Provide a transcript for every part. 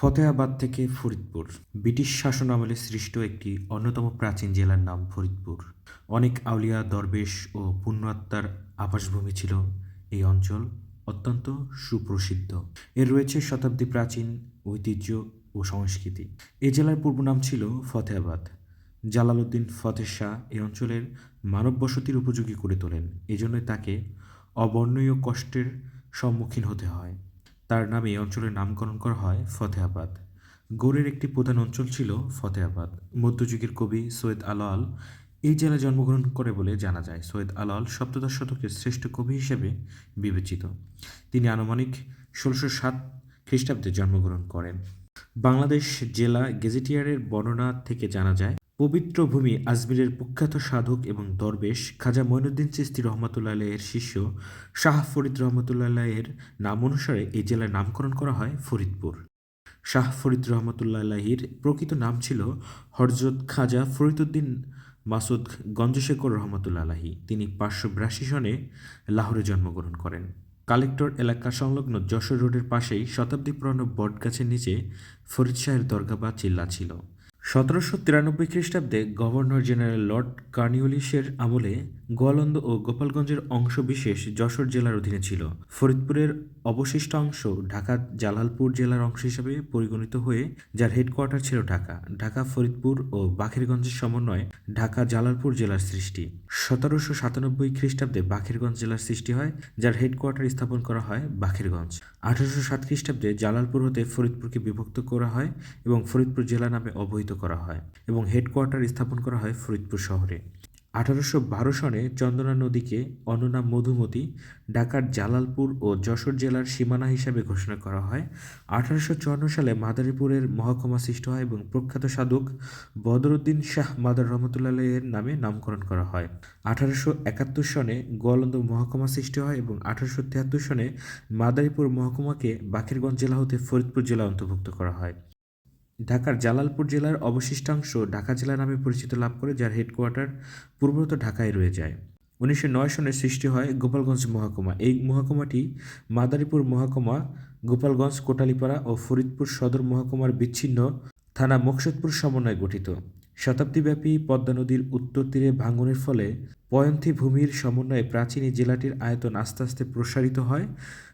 ফতেহাবাদ থেকে ফরিদপুর। ব্রিটিশ শাসন আমলে সৃষ্ট একটি অন্যতম প্রাচীন জেলার নাম ফরিদপুর। অনেক আউলিয়া, দরবেশ ও পুণ্যাত্মার আবাসভূমি ছিল এই অঞ্চল, অত্যন্ত সুপ্রসিদ্ধ। এর রয়েছে শতাব্দী প্রাচীন ঐতিহ্য ও সংস্কৃতি। এ জেলার পূর্ব নাম ছিল ফতেহাবাদ। জালালউদ্দিন ফতেহ শাহ এই অঞ্চলের মানব বসতির উপযোগী করে তোলেন। এজন্যই তাকে অবর্ণনীয় কষ্টের সম্মুখীন হতে হয়। তার নামে এই অঞ্চলের নামকরণ করা হয় ফতেহাবাদ। গৌড়ের একটি প্রধান অঞ্চল ছিল ফতেহাবাদ। মধ্যযুগের কবি সৈয়দ আলাল এই জেলায় জন্মগ্রহণ করে বলে জানা যায়। সৈয়দ আলাল সপ্তদশ শতকের শ্রেষ্ঠ কবি হিসেবে বিবেচিত। তিনি আনুমানিক ষোলোশো সাত খ্রিস্টাব্দে জন্মগ্রহণ করেন। বাংলাদেশ জেলা গেজেটিয়ারের বর্ণনা থেকে জানা যায় পবিত্র ভূমি আজমিরের প্রখ্যাত সাধক এবং দরবেশ খাজা মঈনুদ্দিন চিস্তি রহমতুল্লাহ এর শিষ্য শাহ ফরিদ রহমতুল্লাহ এর নাম অনুসারে এই জেলার নামকরণ করা হয় ফরিদপুর। শাহ ফরিদ রহমতুল্লাহির প্রকৃত নাম ছিল হরজত খাজা ফরিদুদ্দিন মাসুদ গঞ্জশেখর রহমতুল্লাহি তিনি পাঁচশো বিরাশি সনে লাহোরে জন্মগ্রহণ করেন। কালেক্টর এলাকা সংলগ্ন যশোর রোডের পাশেই শতাব্দী পুরানো বটগাছের নিচে ফরিদ শাহের দরগা বা চিল্লা ছিল। সতেরোশো তিরানব্বই খ্রিস্টাব্দে গভর্নর জেনারেল লর্ড কার্নিওলিসের আমলে গোয়ালন্দ ও গোপালগঞ্জের অংশ বিশেষ যশোর জেলার অধীনে ছিল। ফরিদপুরের অবশিষ্ট অংশ ঢাকা জালালপুর জেলার অংশ হিসেবে পরিগণিত হয়ে যার হেডকোয়ার্টার ছিল ঢাকা। ঢাকা, ফরিদপুর ও বাখেরগঞ্জের সমন্বয়ে ঢাকা জালালপুর জেলার সৃষ্টি। সতেরোশো সাতানব্বই খ্রিস্টাব্দে বাখেরগঞ্জ জেলার সৃষ্টি হয়, যার হেডকোয়ার্টার স্থাপন করা হয় বাখেরগঞ্জ। আঠারোশো সাত খ্রিস্টাব্দে জালালপুর হতে ফরিদপুরকে বিভক্ত করা হয় এবং ফরিদপুর জেলা নামে অবহিত করা হয় এবং হেডকোয়ার্টার স্থাপন করা হয় ফরিদপুর শহরে। আঠারোশো বারো সনে চন্দনা নদীকে অন্য মধুমতি, ঢাকার জালালপুর ও যশোর জেলার সীমানা হিসাবে ঘোষণা করা হয়। আঠারোশো চুয়ান্ন সালে মাদারীপুরের মহকুমা সৃষ্টি হয় এবং প্রখ্যাত সাধক বদরুদ্দিন শাহ মাদার রহমতুল্লাহ এর নামে নামকরণ করা হয়। আঠারোশো একাত্তর সনে গোয়ালন্দ মহকুমা সৃষ্টি হয় এবং আঠারোশো তিয়াত্তর সনে মাদারীপুর মহকুমাকে বাকেরগঞ্জ জেলা হতে ফরিদপুর জেলা অন্তর্ভুক্ত করা হয়। ঢাকার জালালপুর জেলার অবশিষ্টাংশ ঢাকা জেলা নামে পরিচিত লাভ করে, যার হেডকোয়ার্টার পূর্বত ঢাকায় রয়ে যায়। উনিশশো নয় সনে সৃষ্টি হয় গোপালগঞ্জ মহকুমা। এই মহকুমাটি মাদারীপুর মহকুমা, গোপালগঞ্জ, কোটালীপাড়া ও ফরিদপুর সদর মহকুমার বিচ্ছিন্ন থানা মকসুদপুর সমন্বয়ে গঠিত। শতাব্দীব্যাপী পদ্মা নদীর উত্তর তীরে ভাঙনের ফলে পয়ন্থী ভূমির সমন্বয়ে প্রাচীন জেলাটির আয়তন আস্তে আস্তে প্রসারিত হয়।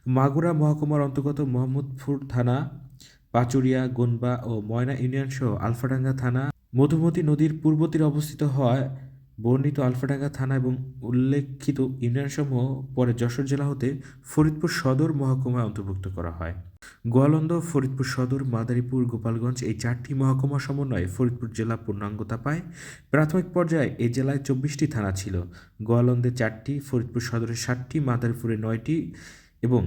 মাগুরা মহকুমার অন্তর্গত মোহাম্মদপুর থানা পাচুরিয়া, গোনবা ও ময়না ইউনিয়ন সহ আলফাডাঙ্গা থানা মধুমতি নদীর পূর্ব তীরে অবস্থিত হওয়ায় বর্ণিত আলফাডাঙ্গা থানা এবং উল্লেখিত ইউনিয়নসমূহ পরে যশোর জেলা হতে ফরিদপুর সদর মহকুমায় অন্তর্ভুক্ত করা হয়। গোয়ালন্দ, ফরিদপুর সদর, মাদারীপুর, গোপালগঞ্জ এই চারটি মহকুমা সমন্বয়ে ফরিদপুর জেলা পূর্ণাঙ্গতা পায় প্রাথমিক পর্যায়ে এই জেলায় চব্বিশটি থানা ছিল। গোয়ালন্দে চারটি, ফরিদপুর সদরে ষাটটি মাদারীপুরে নয়টি এবং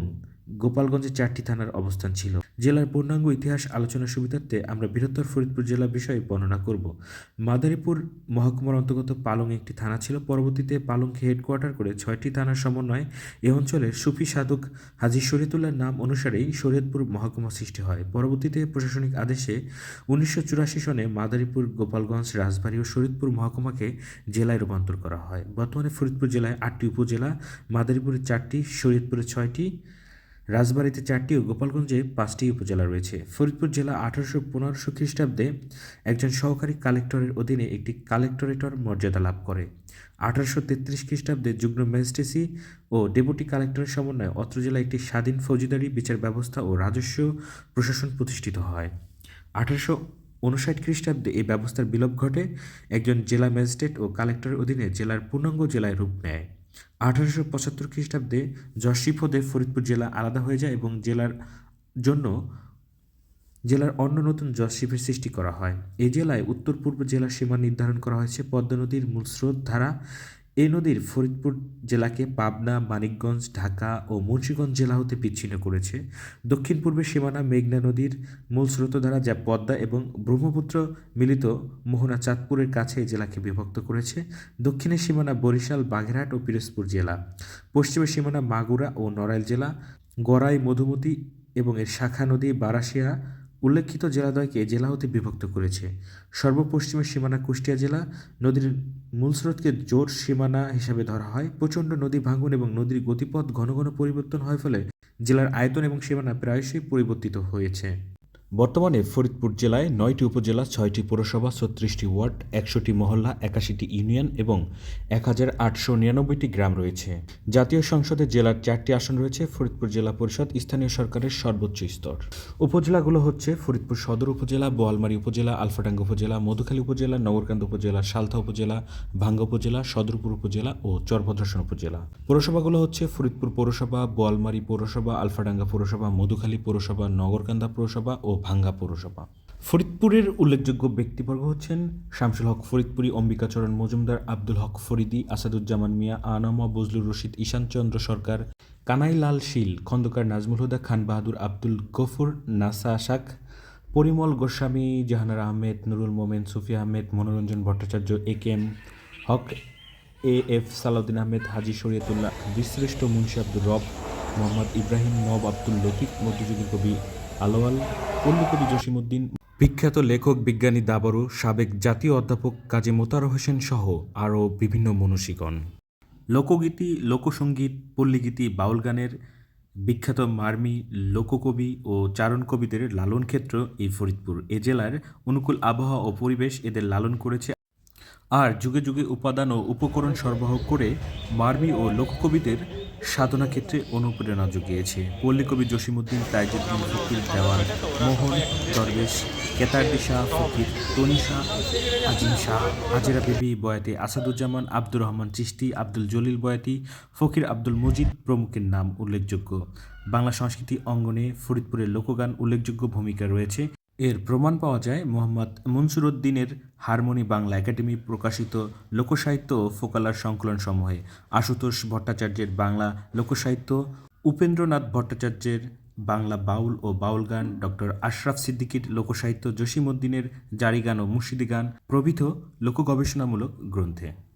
গোপালগঞ্জে চারটি থানার অবস্থান ছিল। জেলার পূর্ণাঙ্গ ইতিহাস আলোচনার সুবিধার্থে আমরা বৃহত্তর ফরিদপুর জেলা বিষয়ে বর্ণনা করব। মাদারীপুর মহকুমার অন্তর্গত পালং একটি থানা ছিল। পরবর্তীতে পালংকে হেডকোয়ার্টার করে ছয়টি থানার সমন্বয়ে এ অঞ্চলের সুফি সাধক হাজি শরীয়তুল্লাহর নাম অনুসারেই শরীয়তপুর মহকুমা সৃষ্টি হয়। পরবর্তীতে প্রশাসনিক আদেশে উনিশশো চুরাশি সনে মাদারীপুর, গোপালগঞ্জ, রাজবাড়ী ও শরীয়তপুর মহকুমাকে জেলায় রূপান্তর করা হয়। বর্তমানে ফরিদপুর জেলায় আটটি উপজেলা, মাদারীপুরে চারটি, শরীয়তপুরে ছয়টি রাজবাড়ীতে চারটি ও গোপালগঞ্জে পাঁচটি উপজেলা রয়েছে। ফরিদপুর জেলা আঠারোশো পনেরোশো খ্রিস্টাব্দে একজন সহকারী কালেক্টরের অধীনে একটি কালেক্টরেটর মর্যাদা লাভ করে। আঠারোশো তেত্রিশ খ্রিস্টাব্দে যুগ্ম ম্যাজিস্ট্রেসি ও ডেপুটি কালেক্টরের সমন্বয়ে অত্র জেলায় একটি স্বাধীন ফৌজিদারি বিচার ব্যবস্থা ও রাজস্ব প্রশাসন প্রতিষ্ঠিত হয়। আঠারোশো উনষাট খ্রিস্টাব্দে এই ব্যবস্থার বিলোপ ঘটে একজন জেলা ম্যাজিস্ট্রেট ও কালেক্টরের অধীনে জেলার পূর্ণাঙ্গ জেলায় রূপ নেয়। আঠারোশো পঁচাত্তর খ্রিস্টাব্দে হতে ফরিদপুর জেলা আলাদা হয়ে যায় এবং জেলার জন্য জেলার অন্য নতুন জশিফের সৃষ্টি করা হয়। এই জেলায় উত্তর পূর্ব জেলার সীমা নির্ধারণ করা হয়েছে। পদ্ম নদীর মূল স্রোত ধারা এই নদীর ফরিদপুর জেলাকে পাবনা, মানিকগঞ্জ, ঢাকা ও মুন্সীগঞ্জ জেলা হতে বিচ্ছিন্ন করেছে। দক্ষিণ পূর্বে সীমানা মেঘনা নদীর মূল স্রোতধারা যা পদ্মা এবং ব্রহ্মপুত্র মিলিত মোহনা চাঁদপুরের কাছে এই জেলাকে বিভক্ত করেছে। দক্ষিণের সীমানা বরিশাল বাঘেরহাট ও পিরোজপুর জেলা। পশ্চিমের সীমানা মাগুরা ও নড়াইল জেলা। গড়াই, মধুমতি এবং এর শাখা নদী, বারাসিয়া উল্লেখিত জেলাদ্বয়কে জেলা হতে বিভক্ত করেছে। সর্বপশ্চিমের সীমানা কুষ্টিয়া জেলা, নদীর মূলস্রোতকে জোর সীমানা হিসাবে ধরা হয়। প্রচণ্ড নদী ভাঙন এবং নদীর গতিপথ ঘন ঘন পরিবর্তন হয় ফলে জেলার আয়তন এবং সীমানা প্রায়শই পরিবর্তিত হয়েছে। বর্তমানে ফরিদপুর জেলায় নয়টি উপজেলা, ছয়টি পৌরসভা, ছত্রিশটি ওয়ার্ড, একশোটি মহল্লা, একাশিটি ইউনিয়ন এবং এক হাজার আটশো নিরানব্বইটি গ্রাম রয়েছে। জাতীয় সংসদে জেলার চারটি আসন রয়েছে, ফরিদপুর জেলা পরিষদ, স্থানীয় সরকারের সর্বোচ্চ স্তর। উপজেলাগুলো হচ্ছে ফরিদপুর সদর উপজেলা, বোয়ালমারী উপজেলা, আলফাডাঙ্গা উপজেলা, মধুখালী উপজেলা, নগরকান্দ উপজেলা, সালথা উপজেলা, ভাঙ্গা উপজেলা, সদরপুর উপজেলা ও চরভদ্রাসন উপজেলা। পৌরসভাগুলো হচ্ছে ফরিদপুর পৌরসভা, বোয়ালমারী পৌরসভা, আলফাডাঙ্গা পৌরসভা, মধুখালী পৌরসভা, নগরকান্দা পৌরসভা ও ভাঙ্গা পৌরসভা। ফরিদপুরের উল্লেখযোগ্য ব্যক্তিবর্গ হচ্ছেন শামসুল হক ফরিদপুরি, অম্বিকাচরণ মজুমদার, আব্দুল হক ফরিদি, আসাদুজ্জামান মিয়া আনামা বজলুর রশিদ ঈশানচন্দ্র সরকার কানাইলাল শীল, খন্দকার নাজমুল হুদা, খান বাহাদুর, আব্দুল গফুর, নাসা শাক, Parimal Goswami, Jahanara Ahmed, Nurul Momen, Sufi Ahmed, Manoranjan Bhattacharya, A K M, Haq A F Salahuddin Ahmed, Haji Shariatullah বীরশ্রেষ্ঠ মুন্সি আব্দুর রব, মোহাম্মদ ইব্রাহিম নব আব্দুল লতিফ মধ্যযুগীর কবি আলোয়াল পল্লী কবি জসিমউদ্দিন, বিখ্যাত লেখক বিজ্ঞানী দাবরু, সাবেক জাতীয় অধ্যাপক কাজী মোতার হোসেন সহ আরও বিভিন্ন মনীষীগণ। লোকগীতি লোকসঙ্গীত পল্লীগীতি বাউল গানের বিখ্যাত মার্মি, লোককবি ও চারণ কবিদের লালন ক্ষেত্র এই ফরিদপুর। এ জেলার অনুকূল আবহাওয়া ও পরিবেশ এদের লালন করেছে। আর যুগে যুগে উপাদান ও উপকরণ সরবরাহ করে মার্মি ও লোককবিদের সাধনা ক্ষেত্রে অনুপ্রেরণা জুগিয়েছে। পল্লী কবি জসিমুদ্দিন তাইজুদ্দিন ফকির, দেওয়ান মোহন, দরবেশ কেতারদি শাহ ফকির তনি শাহ, আজিম শাহ, হাজিরা বিবি বয়াতি, আসাদুজ্জামান, আব্দুর রহমান চিস্তি আব্দুল জলিল বয়াতি, ফকির আব্দুল মজিদ প্রমুখের নাম উল্লেখযোগ্য। বাংলা সংস্কৃতি অঙ্গনে ফরিদপুরের লোকগান উল্লেখযোগ্য ভূমিকা রয়েছে। এর প্রমাণ পাওয়া যায় মোহাম্মদ মনসুর উদ্দিনের হারমোনি বাংলা একাডেমি প্রকাশিত লোকসাহিত্য ও ফোকালার সংকলন সমূহে আশুতোষ ভট্টাচার্যের বাংলা লোকসাহিত্য, উপেন্দ্রনাথ ভট্টাচার্যের বাংলা বাউল ও বাউল গান, ডক্টর আশরাফ সিদ্দিকীর লোকসাহিত্য, জসিমউদ্দিনের জারি গান ও মুর্শিদি গান প্রভৃত লোক গবেষণামূলক গ্রন্থে।